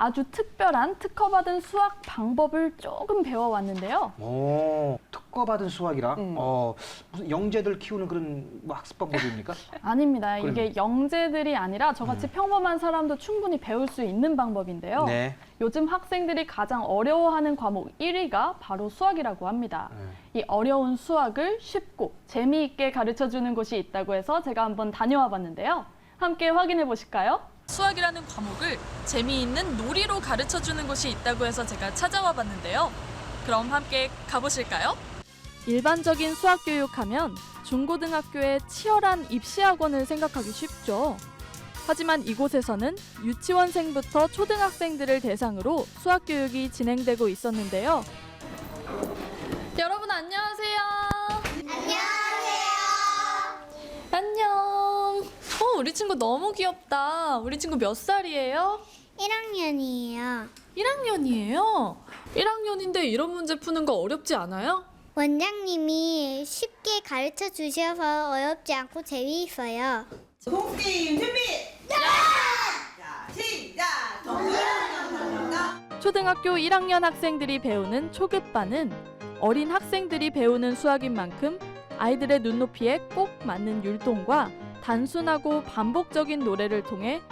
아주 특별한 특허받은 수학 방법을 조금 배워왔는데요. 오, 특허받은 수학이라 음. 어, 무슨 영재들 키우는 그런 뭐 학습 방법입니까? 아닙니다. 이게 영재들이 아니라 저같이 평범한 사람도 충분히 배울 수 있는 방법인데요. 네. 요즘 학생들이 가장 어려워하는 과목 1위가 바로 수학이라고 합니다. 네. 이 어려운 수학을 쉽고 재미있게 가르쳐 주는 곳이 있다고 해서 제가 한번 다녀와 봤는데요. 함께 확인해 보실까요? 수학이라는 과목을 재미있는 놀이로 가르쳐 주는 곳이 있다고 해서 제가 찾아와 봤는데요. 그럼 함께 가보실까요? 일반적인 수학 교육하면 중고등학교의 치열한 입시 학원을 생각하기 쉽죠. 하지만 이곳에서는 유치원생부터 초등학생들을 대상으로 수학 교육이 진행되고 있었는데요. 여러분 안녕하세요. 안녕하세요. 우리 친구 너무 귀엽다. 우리 친구 몇 살이에요? 1학년이에요. 1학년이에요. 1학년인데 이런 문제 푸는 거 어렵지 않아요? 원장님이 쉽게 가르쳐 주셔서 어렵지 않고 재미있어요. 공게임 준비! 자, 시작! 정답! 초등학교 1학년 학생들이 배우는 초급반은 어린 학생들이 배우는 수학인 만큼 아이들의 눈높이에 꼭 맞는 율동과 단순하고 반복적인 노래를 통해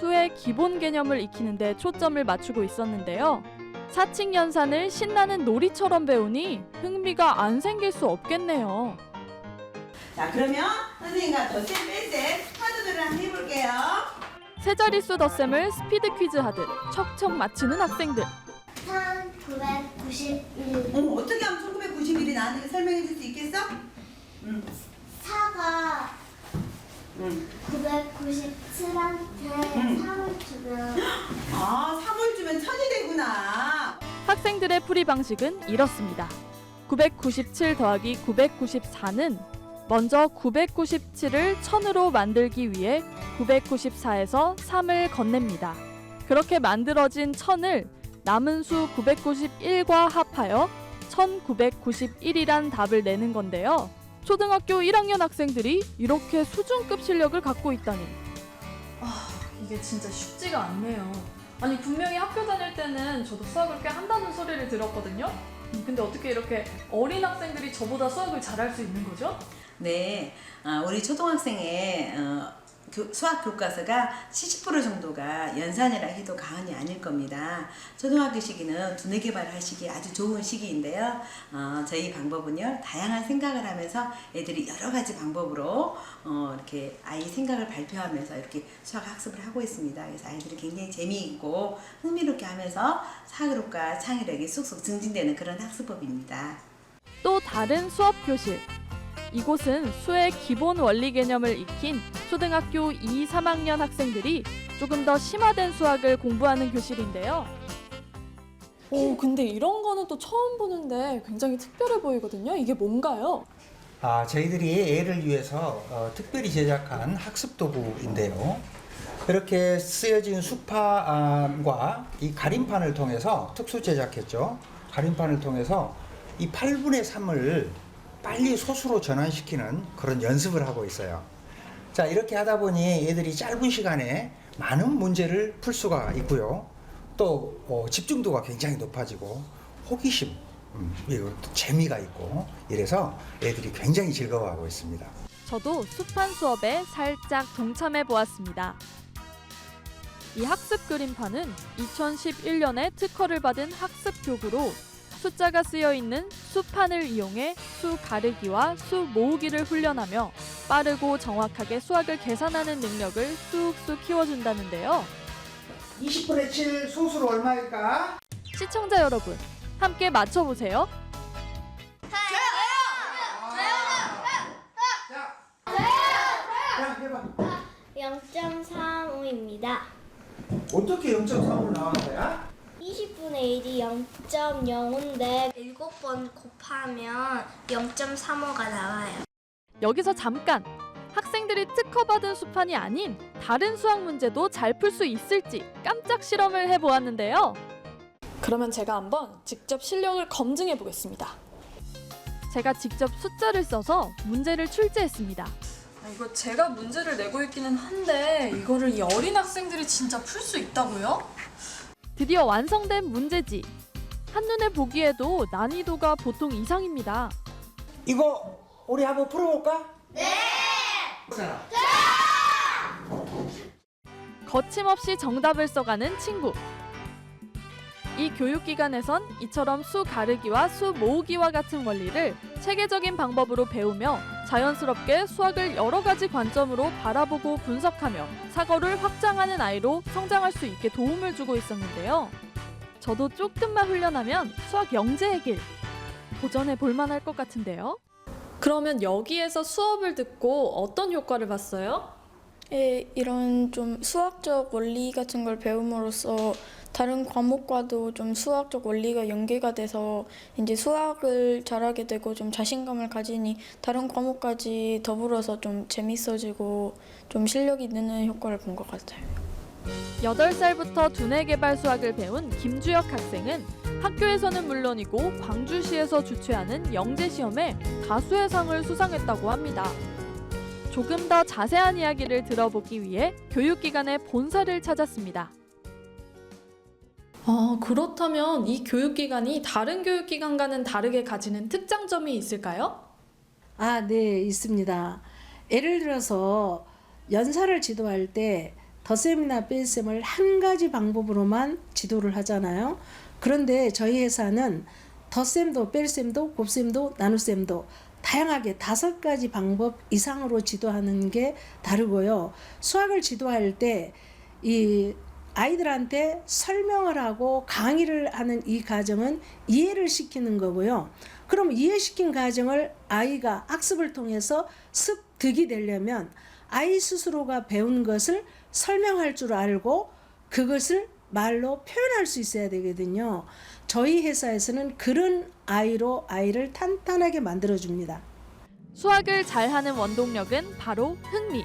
수의 기본 개념을 익히는 데 초점을 맞추고 있었는데요. 사칙 연산을 신나는 놀이처럼 배우니 흥미가 안 생길 수 없겠네요. 자, 그러면 선생님과 덧셈 뺄셈 카드들을 한번 해볼게요. 세 자릿수 덧셈을 스피드 퀴즈 하듯 척척 맞히는 학생들. 1991. 어머, 어떻게 하면 1991이 나한테 설명해 줄 수 있겠어? 응, 4가 응. 997한테 음. 3을 주면 아, 3을 주면 천이 되구나. 학생들의 풀이 방식은 이렇습니다. 997 더하기 994는 먼저 997을 1000으로 만들기 위해 994에서 3을 건넵니다. 그렇게 만들어진 1000을 남은 수 991과 합하여 1991이란 답을 내는 건데요. 초등학교 1학년 학생들이 이렇게 수준급 실력을 갖고 있다니. 아, 이게 진짜 쉽지가 않네요. 아니 분명히 학교 다닐 때는 저도 수학을 꽤 한다는 소리를 들었거든요. 음, 근데 어떻게 이렇게 어린 학생들이 저보다 수학을 잘할 수 있는 거죠? 네, 아, 우리 초등학생의 어, 교- 수학 교과서가 70% 정도가 연산이라 해도 과언이 아닐 겁니다. 초등학교 시기는 두뇌 개발할 시기 아주 좋은 시기인데요. 어, 저희 방법은요, 다양한 생각을 하면서 애들이 여러 가지 방법으로 어, 이렇게 아이 생각을 발표하면서 이렇게 수학 학습을 하고 있습니다. 그래서 아이들이 굉장히 재미있고 흥미롭게 하면서 사교육과 창의력이 쑥쑥 증진되는 그런 학습법입니다. 또 다른 수업 교실. 이곳은 수의 기본 원리 개념을 익힌 초등학교 2, 3학년 학생들이 조금 더 심화된 수학을 공부하는 교실인데요. 오, 근데 이런 거는 또 처음 보는데 굉장히 특별해 보이거든요. 이게 뭔가요? 아, 저희들이 애를 위해서 어, 특별히 제작한 학습 도구인데요. 이렇게 쓰여진 수파과 이 가림판을 통해서 특수 제작했죠. 가림판을 통해서 이 8분의 3을 빨리 소수로 전환시키는 그런 연습을 하고 있어요. 자, 이렇게 하다 보니 애들이 짧은 시간에 많은 문제를 풀 수가 있고요. 또 어, 집중도가 굉장히 높아지고 호기심, 음, 재미가 있고 이래서 애들이 굉장히 즐거워하고 있습니다. 저도 수판 수업에 살짝 동참해 보았습니다. 이 학습 그림판은 2011년에 특허를 받은 학습 교구로 숫자가 쓰여 있는 수판을 이용해 수 가르기와 수 모으기를 훈련하며 빠르고 정확하게 수학을 계산하는 능력을 쑥쑥 키워준다는데요. 20분의 7 소수로 얼마일까? 시청자 여러분, 함께 맞춰보세요. 자, 해봐. 0.35입니다. 어떻게 0.3으로 나온 거야? 20분의 1이 0.05인데 7번 곱하면 0.35가 나와요. 여기서 잠깐! 학생들이 특허받은 수판이 아닌 다른 수학 문제도 잘 풀 수 있을지 깜짝 실험을 해보았는데요. 그러면 제가 한번 직접 실력을 검증해 보겠습니다. 제가 직접 숫자를 써서 문제를 출제했습니다. 아, 이거 제가 문제를 내고 있기는 한데 이거를 이 어린 학생들이 진짜 풀 수 있다고요? 드디어 완성된 문제지. 한눈에 보기에도 난이도가 보통 이상입니다. 이거 우리 한번 풀어볼까? 거침없이 정답을 써가는 친구. 이 교육기관에선 이처럼 수 가르기와 수 모으기와 같은 원리를 체계적인 방법으로 배우며 자연스럽게 수학을 여러 가지 관점으로 바라보고 분석하며 사고를 확장하는 아이로 성장할 수 있게 도움을 주고 있었는데요. 저도 조금만 훈련하면 수학 영재의 길 도전해 볼 만할 것 같은데요. 그러면 여기에서 수업을 듣고 어떤 효과를 봤어요? 예, 이런 좀 수학적 원리 같은 걸 배움으로써 다른 과목과도 좀 수학적 원리가 연계가 돼서 이제 수학을 잘하게 되고 좀 자신감을 가지니 다른 과목까지 더불어서 좀 재밌어지고 좀 실력이 느는 효과를 본 것 같아요. 8살부터 두뇌 개발 수학을 배운 김주혁 학생은 학교에서는 물론이고 광주시에서 주최하는 영재 시험에 다수의 상을 수상했다고 합니다. 조금 더 자세한 이야기를 들어보기 위해 교육기관의 본사를 찾았습니다. 아, 그렇다면 이 교육기관이 다른 교육기관과는 다르게 가지는 특장점이 있을까요? 아, 네, 있습니다. 예를 들어서 연사를 지도할 때 덧셈이나 뺄셈을 한 가지 방법으로만 지도를 하잖아요. 그런데 저희 회사는 덧셈도 뺄셈도 곱셈도 나눗셈도 다양하게 다섯 가지 방법 이상으로 지도하는 게 다르고요. 수학을 지도할 때 이 아이들한테 설명을 하고 강의를 하는 이 과정은 이해를 시키는 거고요. 그럼 이해시킨 과정을 아이가 학습을 통해서 습득이 되려면 아이 스스로가 배운 것을 설명할 줄 알고 그것을 말로 표현할 수 있어야 되거든요. 저희 회사에서는 그런 아이로 아이를 탄탄하게 만들어 줍니다. 수학을 잘하는 원동력은 바로 흥미.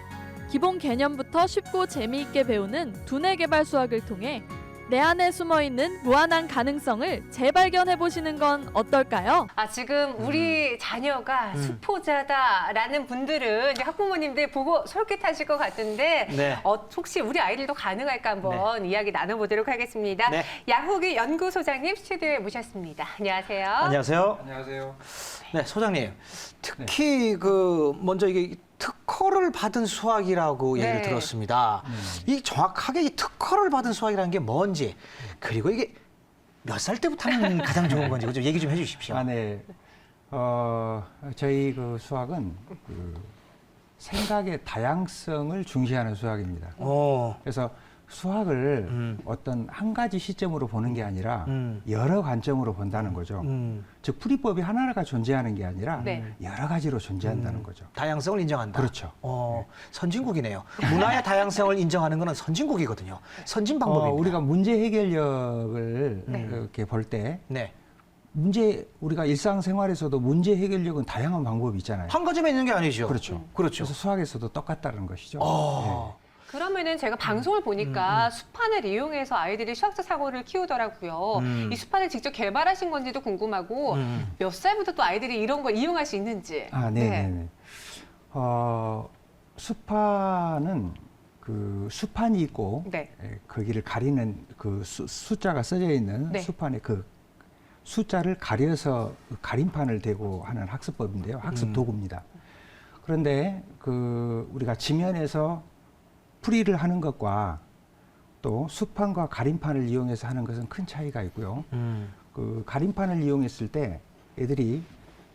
기본 개념부터 쉽고 재미있게 배우는 두뇌 개발 수학을 통해 내 안에 숨어 있는 무한한 가능성을 재발견해 보시는 건 어떨까요? 아, 지금 우리 자녀가 수포자다라는 분들은 이제 학부모님들 보고 솔깃하실 것 같은데 네. 어, 혹시 우리 아이들도 가능할까 한번 이야기 나눠보도록 하겠습니다. 네. 야후기 연구소장님 스튜디오에 모셨습니다. 안녕하세요. 안녕하세요. 안녕하세요. 네, 소장님. 특히 그 먼저 이게 특허를 받은 수학이라고 네. 얘기를 들었습니다. 이 정확하게 이 특허를 받은 수학이라는 게 뭔지 그리고 이게 몇 살 때부터 하면 가장 좋은 건지 좀 얘기 좀 해주십시오. 아, 네. 어, 저희 그 수학은 그 생각의 다양성을 중시하는 수학입니다. 어, 그래서 수학을 음. 어떤 한 가지 시점으로 보는 게 아니라 음. 여러 관점으로 본다는 거죠. 음, 즉 풀이법이 하나가 존재하는 게 아니라 네. 여러 가지로 존재한다는 음. 거죠. 다양성을 인정한다. 그렇죠. 어, 선진국이네요. 문화의 다양성을 인정하는 것은 선진국이거든요. 선진 방법입니다. 어, 우리가 문제 해결력을 네. 이렇게 볼때 네. 문제 우리가 일상생활에서도 문제 해결력은 다양한 방법이 있잖아요. 한 가지만 있는 게 아니죠. 그렇죠. 그렇죠. 그래서 수학에서도 똑같다는 것이죠. 어. 그러면은 제가 방송을 보니까 수판을 이용해서 아이들이 수학적 사고를 키우더라고요. 음. 이 수판을 직접 개발하신 건지도 궁금하고 음. 몇 살부터 또 아이들이 이런 걸 이용할 수 있는지. 아, 네, 네, 네. 어, 수판은 그 수판이 있고 네. 예, 거기를 가리는 그 수, 숫자가 써져 있는 네. 수판에 그 숫자를 가려서 그 가림판을 대고 하는 학습법인데요. 학습 음. 도구입니다. 그런데 그 우리가 지면에서 풀이를 하는 것과 또 수판과 가림판을 이용해서 하는 것은 큰 차이가 있고요. 음, 그 가림판을 이용했을 때 애들이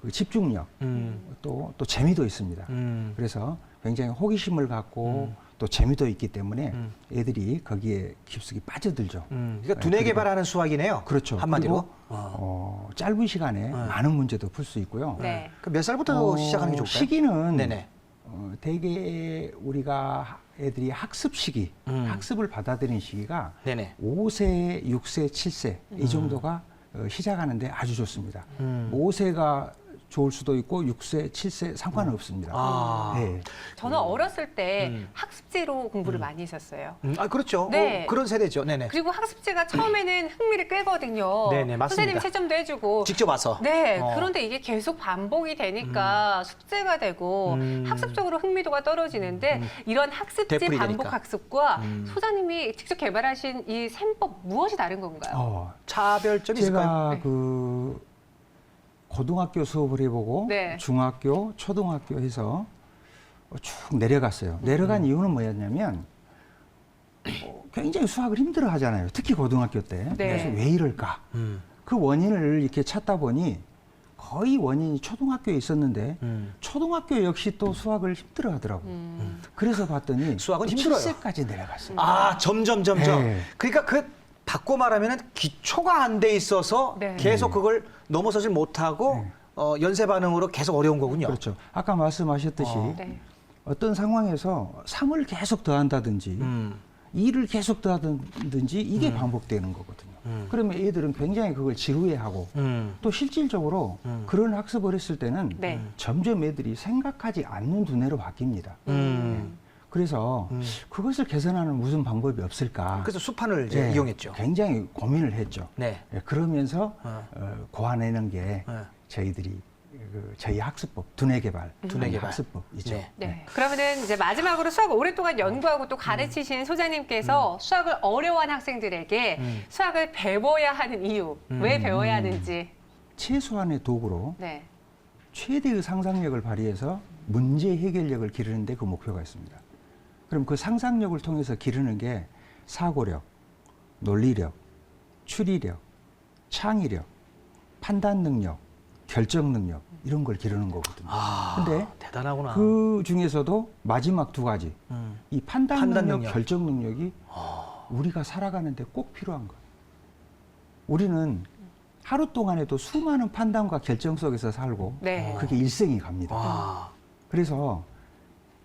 그 집중력 음, 또, 또 재미도 있습니다. 음. 그래서 굉장히 호기심을 갖고 음. 또 재미도 있기 때문에 음. 애들이 거기에 깊숙이 빠져들죠. 음, 그러니까 네, 두뇌 그리고- 개발하는 수학이네요. 그렇죠. 한마디로. 어. 어, 짧은 시간에 많은 문제도 풀 수 있고요. 네. 그몇 살부터 어, 시작하는 게 좋을까요? 시기는 네네. 어, 대개 우리가 애들이 학습 시기, 음. 학습을 받아들이는 시기가 네네. 5세, 6세, 7세 이 정도가 어, 시작하는데 아주 좋습니다. 음. 5세가 좋을 수도 있고 6세, 7세 상관없습니다. 아. 예. 저는 어렸을 때 음. 학습지로 공부를 많이 했었어요. 음, 아 그렇죠. 네. 어, 그런 세대죠. 네네. 그리고 학습지가 처음에는 흥미를 끌거든요. 네네, 맞습니다. 선생님이 채점도 해주고. 직접 와서. 네, 어. 그런데 이게 계속 반복이 되니까 숙제가 되고 음. 학습적으로 흥미도가 떨어지는데 이런 학습지 되풀이 반복 되니까. 학습과 음. 소장님이 직접 개발하신 이 셈법 무엇이 다른 건가요? 어, 차별점이 있을까요? 제가 네. 그 고등학교 수업을 해보고 네. 중학교, 초등학교 해서 쭉 내려갔어요. 내려간 이유는 뭐였냐면 어, 굉장히 수학을 힘들어 하잖아요. 특히 고등학교 때. 네. 그래서 왜 이럴까? 음. 그 원인을 이렇게 찾다 보니 거의 원인이 초등학교에 있었는데 음. 초등학교 역시 또 수학을 힘들어 하더라고요. 음. 그래서 봤더니 수학은 힘들어요. 7세까지 내려갔어요. 아 점점 점점. 네. 그러니까 그 바꿔 말하면은 기초가 안 돼 있어서 네. 계속 그걸 넘어서질 못하고 네. 어, 연쇄 반응으로 계속 어려운 거군요. 그렇죠. 아까 말씀하셨듯이 어. 네. 어떤 상황에서 3을 계속 더한다든지 음. 2를 계속 더하든지 이게 반복되는 거거든요. 음. 그러면 애들은 굉장히 그걸 지루해하고 음. 또 실질적으로 음. 그런 학습을 했을 때는 네. 점점 애들이 생각하지 않는 두뇌로 바뀝니다. 음. 그래서 음. 그것을 개선하는 무슨 방법이 없을까? 그래서 수판을 이제 예, 이용했죠. 굉장히 고민을 했죠. 네. 예, 그러면서 어. 어, 고안해낸 게 어. 저희들이 그 저희 학습법 두뇌 개발 두뇌 개발. 학습법이죠. 네. 네. 그러면은 이제 마지막으로 수학을 오랫동안 연구하고 또 가르치신 소장님께서 수학을 어려워하는 학생들에게 음. 수학을 배워야 하는 이유, 왜 배워야 하는지. 최소한의 도구로 네. 최대의 상상력을 발휘해서 문제 해결력을 기르는 데 그 목표가 있습니다. 그럼 그 상상력을 통해서 기르는 게 사고력, 논리력, 추리력, 창의력, 판단 능력, 결정 능력 이런 걸 기르는 거거든요. 아, 근데 대단하구나. 그 중에서도 마지막 두 가지 음. 이 판단, 판단 능력, 능력. 결정 능력이 우리가 살아가는데 꼭 필요한 거예요. 우리는 하루 동안에도 수많은 판단과 결정 속에서 살고 네. 그게 일생이 갑니다. 와. 그래서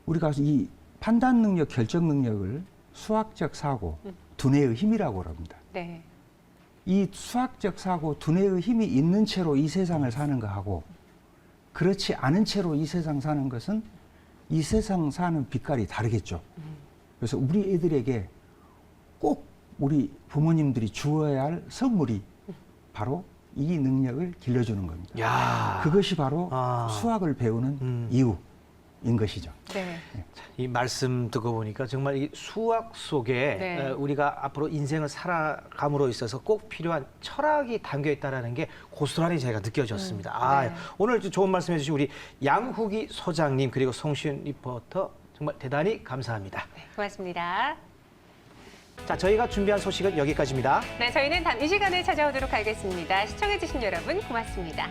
우리가 이 판단 능력, 결정 능력을 수학적 사고, 두뇌의 힘이라고 합니다. 네. 이 수학적 사고, 두뇌의 힘이 있는 채로 이 세상을 사는 거하고 그렇지 않은 채로 이 세상 사는 것은 이 세상 사는 빛깔이 다르겠죠. 그래서 우리 애들에게 꼭 우리 부모님들이 주어야 할 선물이 바로 이 능력을 길러주는 겁니다. 야. 그것이 바로 아. 수학을 배우는 음. 이유인 것이죠. 네. 이 말씀 듣고 보니까 정말 이 수학 속에 네. 어, 우리가 앞으로 인생을 살아감으로 있어서 꼭 필요한 철학이 담겨 있다라는 게 고스란히 제가 느껴졌습니다. 아, 네. 오늘 좋은 말씀 해 주신 우리 양후기 소장님 그리고 송시윤 리포터 정말 대단히 감사합니다. 네, 고맙습니다. 자, 저희가 준비한 소식은 여기까지입니다. 네, 저희는 다음 이 시간에 찾아오도록 하겠습니다. 시청해주신 여러분 고맙습니다.